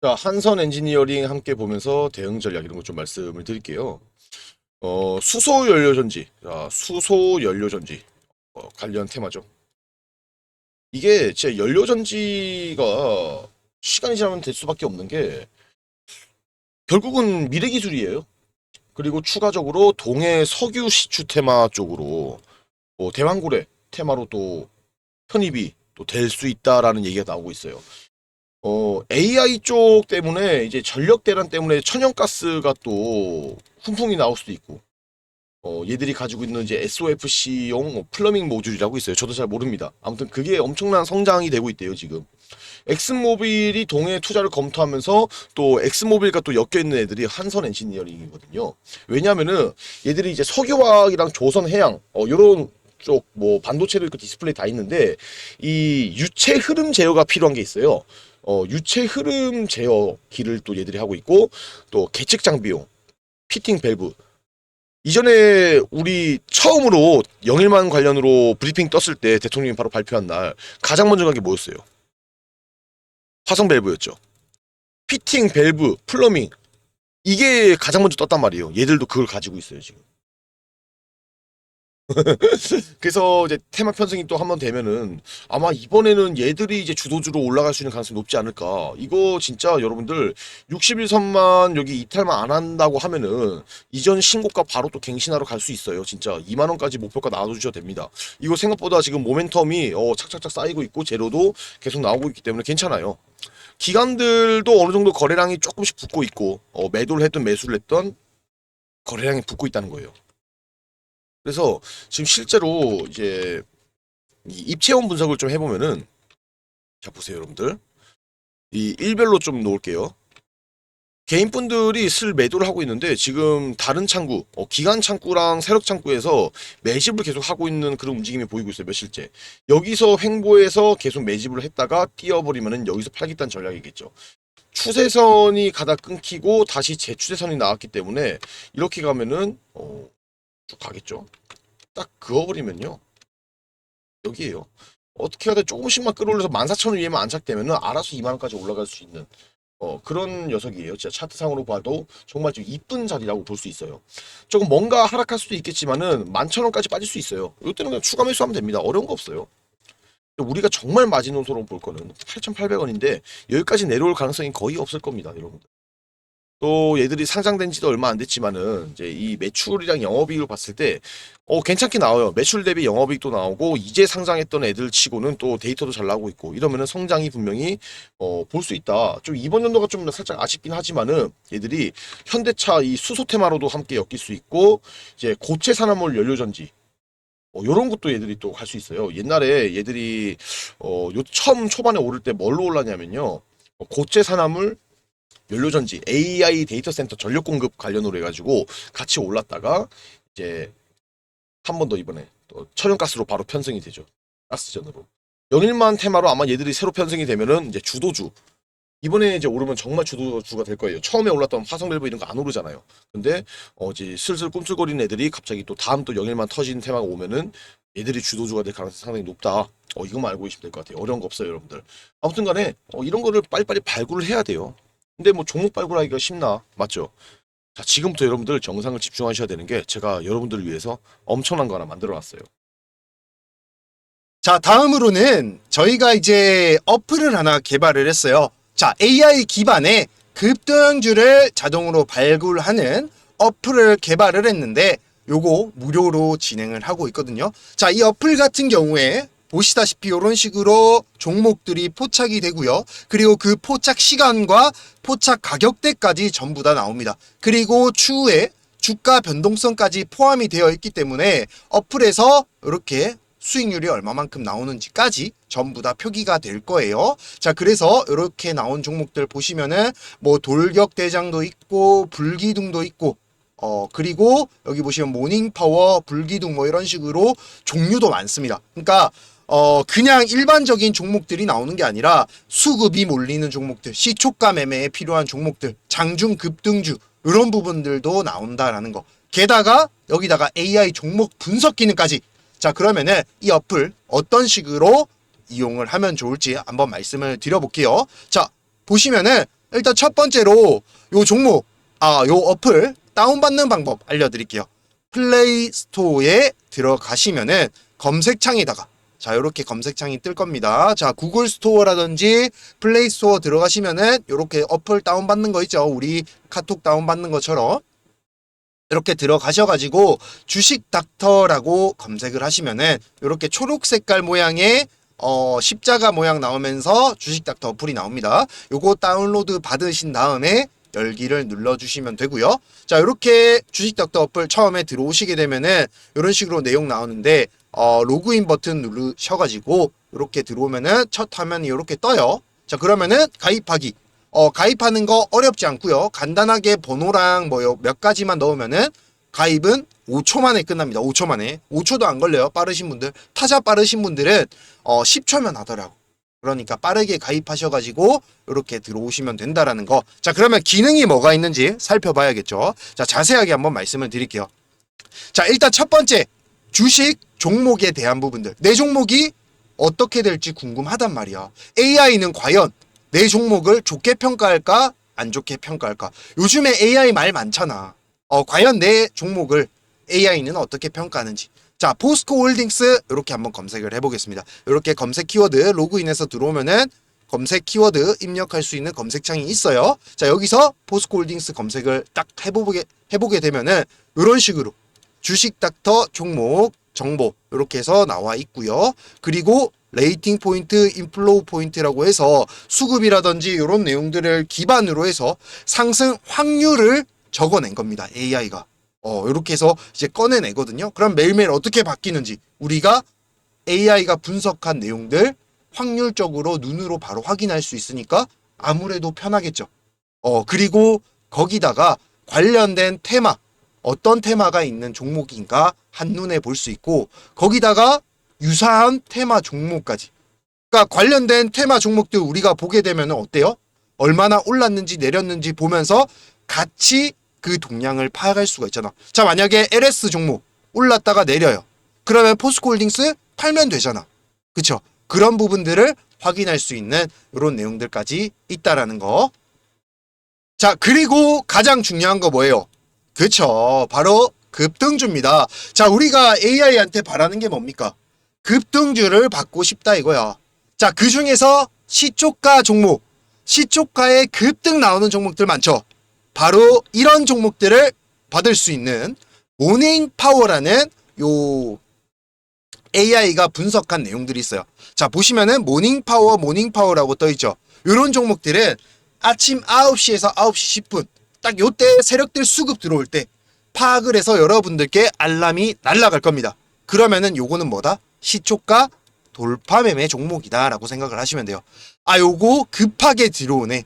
자, 한선 엔지니어링 함께 보면서 대응 전략 이런 거좀 말씀을 드릴게요. 어, 수소 연료 전지. 자, 수소 연료 전지. 어, 관련 테마죠. 이게 제 연료 전지가 시간이 지나면 될 수밖에 없는 게 결국은 미래 기술이에요. 그리고 추가적으로 동해 석유 시추 테마 쪽으로 뭐 대왕고래 테마로 또 편입이 또 될 수 있다라는 얘기가 나오고 있어요. 어, AI 쪽 때문에 이제 전력 대란 때문에 천연가스가 또 훈풍이 나올 수도 있고, 어, 얘들이 가지고 있는 이제 SOFC용 뭐 플러밍 모듈이라고 있어요. 저도 잘 모릅니다. 아무튼 그게 엄청난 성장이 되고 있대요, 지금. 엑스모빌이 동해 투자를 검토하면서 또 엑스모빌과 또 엮여 있는 애들이 한선 엔지니어링이거든요. 왜냐면은 얘들이 이제 석유화학이랑 조선 해양, 어, 요런 쪽 뭐 반도체도 있고 디스플레이 다 있는데 이 유체 흐름 제어가 필요한 게 있어요. 어, 유체 흐름 제어기를 또 얘들이 하고 있고 또 계측 장비용, 피팅 밸브. 이전에 우리 처음으로 영일만 관련으로 브리핑 떴을 때 대통령이 바로 발표한 날 가장 먼저 간 게 뭐였어요? 화성 밸브였죠. 피팅 밸브, 플러밍 이게 가장 먼저 떴단 말이에요. 얘들도 그걸 가지고 있어요 지금. 그래서 이제 테마 편성이 또 한 번 되면은 아마 이번에는 얘들이 이제 주도주로 올라갈 수 있는 가능성이 높지 않을까. 이거 진짜 여러분들 61선만 여기 이탈만 안 한다고 하면은 이전 신고가 바로 또 갱신하러 갈 수 있어요. 진짜 2만 원까지 목표가 나와주셔도 됩니다. 이거 생각보다 지금 모멘텀이 어, 착착착 쌓이고 있고 재료도 계속 나오고 있기 때문에 괜찮아요. 기관들도 어느 정도 거래량이 조금씩 붙고 있고 어, 매도를 했던 매수를 했던 거래량이 붙고 있다는 거예요. 그래서 지금 실제로 이제 이 입체원 분석을 좀 해보면은 자 보세요 여러분들. 이 일별로 좀 놓을게요. 개인분들이 슬 매도를 하고 있는데 지금 다른 창구 어, 기관 창구랑 세력 창구에서 매집을 계속 하고 있는 그런 움직임이 보이고 있어요 며칠째 여기서 횡보해서 계속 매집을 했다가 뛰어버리면은 여기서 팔겠다는 전략이겠죠. 추세선이 가다 끊기고 다시 재추세선이 나왔기 때문에 이렇게 가면은 어, 쭉 가겠죠. 딱 그어버리면요. 여기에요. 어떻게 하다 조금씩만 끌어올려서 14,000원 위에만 안착되면은 알아서 2만원까지 올라갈 수 있는 어, 그런 녀석이에요. 진짜 차트상으로 봐도 정말 좀 이쁜 자리라고 볼 수 있어요. 조금 뭔가 하락할 수도 있겠지만은 11,000원까지 빠질 수 있어요. 이때는 그냥 추가 매수하면 됩니다. 어려운 거 없어요. 우리가 정말 마지노선으로 볼 거는 8,800원인데 여기까지 내려올 가능성이 거의 없을 겁니다, 여러분들. 또 얘들이 상장된 지도 얼마 안 됐지만은 이제 이 매출이랑 영업이익을 봤을 때 어, 괜찮게 나와요. 매출 대비 영업이익도 나오고 이제 상장했던 애들 치고는 또 데이터도 잘 나오고 있고 이러면은 성장이 분명히 어, 볼 수 있다. 좀 이번 연도가 좀 살짝 아쉽긴 하지만은 얘들이 현대차 이 수소 테마로도 함께 엮일 수 있고 이제 고체 산화물 연료 전지 어, 요런 것도 얘들이 또 할 수 있어요. 옛날에 얘들이 어, 요 처음 초반에 오를 때 뭘로 올랐냐면요. 어, 고체 산화물 연료전지 AI 데이터 센터 전력 공급 관련으로 해가지고 같이 올랐다가 이제 한 번 더 이번에 또 천연가스로 바로 편성이 되죠. 가스전으로. 영일만 테마로 아마 얘들이 새로 편성이 되면은 이제 주도주. 이번에 이제 오르면 정말 주도주가 될 거예요. 처음에 올랐던 화성밸브 이런 거 안 오르잖아요. 근데 어 이제 슬슬 꿈틀거리는 애들이 갑자기 또 다음 또 영일만 터진 테마가 오면은 얘들이 주도주가 될 가능성이 상당히 높다. 어 이것만 알고 계시면 될 것 같아요. 어려운 거 없어요, 여러분들. 아무튼 간에 어, 이런 거를 빨리빨리 발굴을 해야 돼요. 근데 뭐 종목 발굴하기가 쉽나? 맞죠? 자, 지금부터 여러분들 정상을 집중하셔야 되는 게 제가 여러분들을 위해서 엄청난 거 하나 만들어 놨어요. 자, 다음으로는 저희가 이제 어플을 하나 개발을 했어요. 자, AI 기반의 급등주를 자동으로 발굴하는 어플을 개발을 했는데 요거 무료로 진행을 하고 있거든요. 자, 이 어플 같은 경우에 보시다시피 이런 식으로 종목들이 포착이 되고요. 그리고 그 포착 시간과 포착 가격대까지 전부 다 나옵니다. 그리고 추후에 주가 변동성까지 포함이 되어 있기 때문에 어플에서 이렇게 수익률이 얼마만큼 나오는지까지 전부 다 표기가 될 거예요. 자, 그래서 이렇게 나온 종목들 보시면은 뭐 돌격 대장도 있고 불기둥도 있고 어, 그리고 여기 보시면 모닝 파워, 불기둥 뭐 이런 식으로 종류도 많습니다. 그러니까 어, 그냥 일반적인 종목들이 나오는 게 아니라 수급이 몰리는 종목들, 시초가 매매에 필요한 종목들, 장중 급등주 이런 부분들도 나온다라는 거. 게다가 여기다가 AI 종목 분석 기능까지 자, 그러면은 이 어플 어떤 식으로 이용을 하면 좋을지 한번 말씀을 드려볼게요. 자, 보시면은 일단 첫 번째로 요 종목, 아, 요 어플 다운받는 방법 알려드릴게요. 플레이 스토어에 들어가시면은 검색창에다가 자, 이렇게 검색창이 뜰 겁니다. 자, 구글 스토어라든지 플레이 스토어 들어가시면은 이렇게 어플 다운받는 거 있죠. 우리 카톡 다운받는 것처럼 이렇게 들어가셔가지고 주식 닥터라고 검색을 하시면은 이렇게 초록 색깔 모양의 어, 십자가 모양 나오면서 주식 닥터 어플이 나옵니다. 요거 다운로드 받으신 다음에 열기를 눌러주시면 되고요. 자, 이렇게 주식 닥터 어플 처음에 들어오시게 되면은 이런 식으로 내용 나오는데 어, 로그인 버튼 누르셔가지고 이렇게 들어오면은 첫 화면이 이렇게 떠요. 자, 그러면은 가입하기. 어, 가입하는 거 어렵지 않고요. 간단하게 번호랑 뭐 몇 가지만 넣으면은 가입은 5초 만에 끝납니다. 5초 만에. 5초도 안 걸려요. 빠르신 분들. 타자 빠르신 분들은 어, 10초면 하더라고. 그러니까 빠르게 가입하셔가지고 이렇게 들어오시면 된다라는 거. 자, 그러면 기능이 뭐가 있는지 살펴봐야겠죠. 자, 자세하게 한번 말씀을 드릴게요. 자, 일단 첫 번째 주식 종목에 대한 부분들. 내 종목이 어떻게 될지 궁금하단 말이야. AI는 과연 내 종목을 좋게 평가할까? 안 좋게 평가할까? 요즘에 AI 말 많잖아. 어, 과연 내 종목을 AI는 어떻게 평가하는지. 자, 포스코 홀딩스 이렇게 한번 검색을 해보겠습니다. 이렇게 검색 키워드 로그인해서 들어오면은 검색 키워드 입력할 수 있는 검색창이 있어요. 자, 여기서 포스코 홀딩스 검색을 딱 해보게 해보게 되면은 이런 식으로 주식 닥터 종목 정보 이렇게 해서 나와 있고요. 그리고 레이팅 포인트, 인플로우 포인트라고 해서 수급이라든지 이런 내용들을 기반으로 해서 상승 확률을 적어낸 겁니다. AI가. 어, 이렇게 해서 이제 꺼내내거든요. 그럼 매일매일 어떻게 바뀌는지 우리가 AI가 분석한 내용들 확률적으로 눈으로 바로 확인할 수 있으니까 아무래도 편하겠죠. 어, 그리고 거기다가 관련된 테마, 어떤 테마가 있는 종목인가 한눈에 볼 수 있고 거기다가 유사한 테마 종목까지. 그러니까 관련된 테마 종목들 우리가 보게 되면 어때요? 얼마나 올랐는지 내렸는지 보면서 같이 그 동향을 파악할 수가 있잖아. 자, 만약에 LS 종목 올랐다가 내려요. 그러면 포스코홀딩스 팔면 되잖아. 그쵸? 그런 부분들을 확인할 수 있는 이런 내용들까지 있다라는 거. 자, 그리고 가장 중요한 거 뭐예요? 그쵸. 바로 급등주입니다. 자, 우리가 AI한테 바라는 게 뭡니까? 급등주를 받고 싶다 이거야. 자, 그 중에서 시초가 종목, 시초가에 급등 나오는 종목들 많죠? 바로 이런 종목들을 받을 수 있는 모닝 파워라는 요 AI가 분석한 내용들이 있어요. 자, 보시면은 모닝 파워, 모닝 파워라고 떠 있죠. 요런 종목들은 아침 9시에서 9시 10분 딱 요때 세력들 수급 들어올 때 파악을 해서 여러분들께 알람이 날아갈 겁니다. 그러면은 요거는 뭐다? 시초가 돌파 매매 종목이다라고 생각을 하시면 돼요. 아, 요거 급하게 들어오네.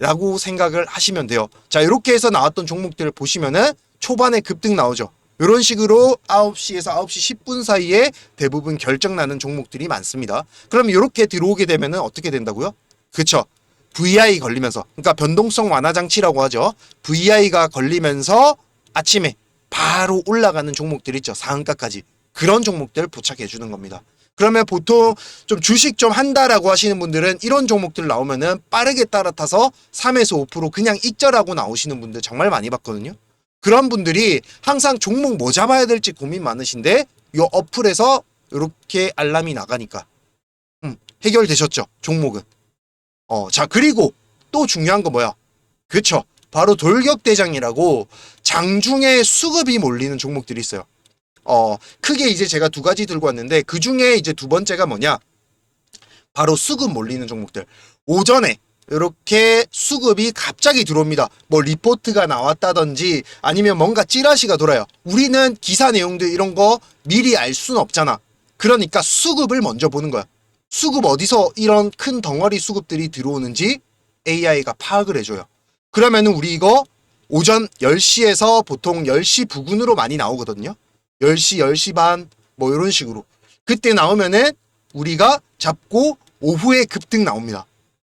라고 생각을 하시면 돼요. 자, 이렇게 해서 나왔던 종목들을 보시면은 초반에 급등 나오죠. 이런 식으로 9시에서 9시 10분 사이에 대부분 결정나는 종목들이 많습니다. 그럼 이렇게 들어오게 되면은 어떻게 된다고요? 그쵸. VI 걸리면서, 그러니까 변동성 완화 장치라고 하죠. VI가 걸리면서 아침에 바로 올라가는 종목들 있죠. 상한가까지. 그런 종목들 부착해 주는 겁니다. 그러면 보통 좀 주식 좀 한다라고 하시는 분들은 이런 종목들 나오면은 빠르게 따라타서 3에서 5% 그냥 익절하고 나오시는 분들 정말 많이 봤거든요. 그런 분들이 항상 종목 뭐 잡아야 될지 고민 많으신데 요 어플에서 이렇게 알람이 나가니까 음, 해결되셨죠. 종목은. 어, 자, 그리고 또 중요한 거 뭐야? 그쵸. 바로 돌격대장이라고 장중에 수급이 몰리는 종목들이 있어요. 어, 크게 이제 제가 두 가지 들고 왔는데 그 중에 이제 두 번째가 뭐냐? 바로 수급 몰리는 종목들. 오전에 이렇게 수급이 갑자기 들어옵니다. 뭐 리포트가 나왔다든지 아니면 뭔가 찌라시가 돌아요. 우리는 기사 내용들 이런 거 미리 알 수는 없잖아. 그러니까 수급을 먼저 보는 거야. 수급 어디서 이런 큰 덩어리 수급들이 들어오는지 AI가 파악을 해줘요. 그러면은 우리 이거 오전 10시에서 보통 10시 부근으로 많이 나오거든요. 10시, 10시 반, 뭐 이런 식으로. 그때 나오면은 우리가 잡고 오후에 급등 나옵니다.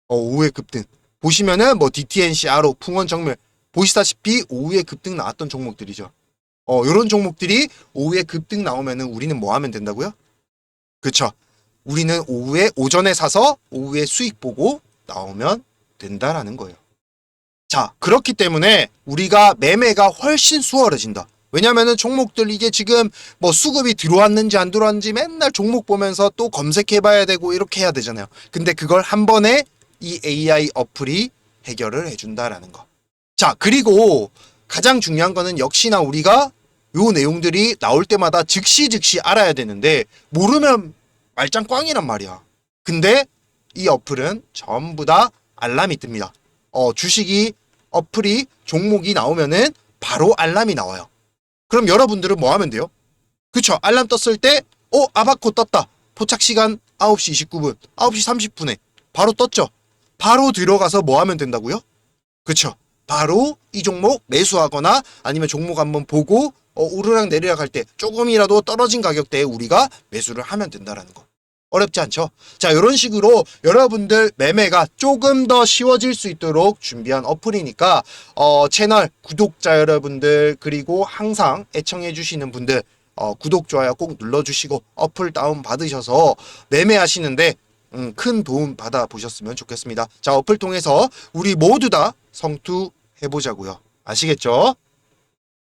어, 오후에 급등. 보시면은 뭐 DTNC, 아로, 풍원 정밀 보시다시피 오후에 급등 나왔던 종목들이죠. 어, 요런 종목들이 오후에 급등 나오면은 우리는 뭐 하면 된다고요? 그쵸. 우리는 오후에 오전에 사서 오후에 수익 보고 나오면 된다라는 거예요. 자, 그렇기 때문에 우리가 매매가 훨씬 수월해진다. 왜냐면은 종목들 이게 지금 뭐 수급이 들어왔는지 안 들어왔는지 맨날 종목 보면서 또 검색해봐야 되고 이렇게 해야 되잖아요. 근데 그걸 한 번에 이 AI 어플이 해결을 해준다라는 거. 자, 그리고 가장 중요한 거는 역시나 우리가 요 내용들이 나올 때마다 즉시 즉시 알아야 되는데 모르면 말짱 꽝이란 말이야. 근데 이 어플은 전부 다 알람이 뜹니다. 어, 주식이 어플이 종목이 나오면은 바로 알람이 나와요. 그럼 여러분들은 뭐 하면 돼요? 그쵸? 알람 떴을 때, 어, 아바코 떴다. 포착 시간 9시 29분, 9시 30분에 바로 떴죠? 바로 들어가서 뭐 하면 된다고요? 그쵸? 바로 이 종목 매수하거나 아니면 종목 한번 보고 어, 오르락 내리락 할 때 조금이라도 떨어진 가격대에 우리가 매수를 하면 된다라는 거. 어렵지 않죠? 자, 이런 식으로 여러분들 매매가 조금 더 쉬워질 수 있도록 준비한 어플이니까 어, 채널 구독자 여러분들 그리고 항상 애청해 주시는 분들 어, 구독 좋아요 꼭 눌러주시고 어플 다운 받으셔서 매매하시는데 음, 큰 도움 받아 보셨으면 좋겠습니다. 자, 어플 통해서 우리 모두 다 성투해 보자고요. 아시겠죠?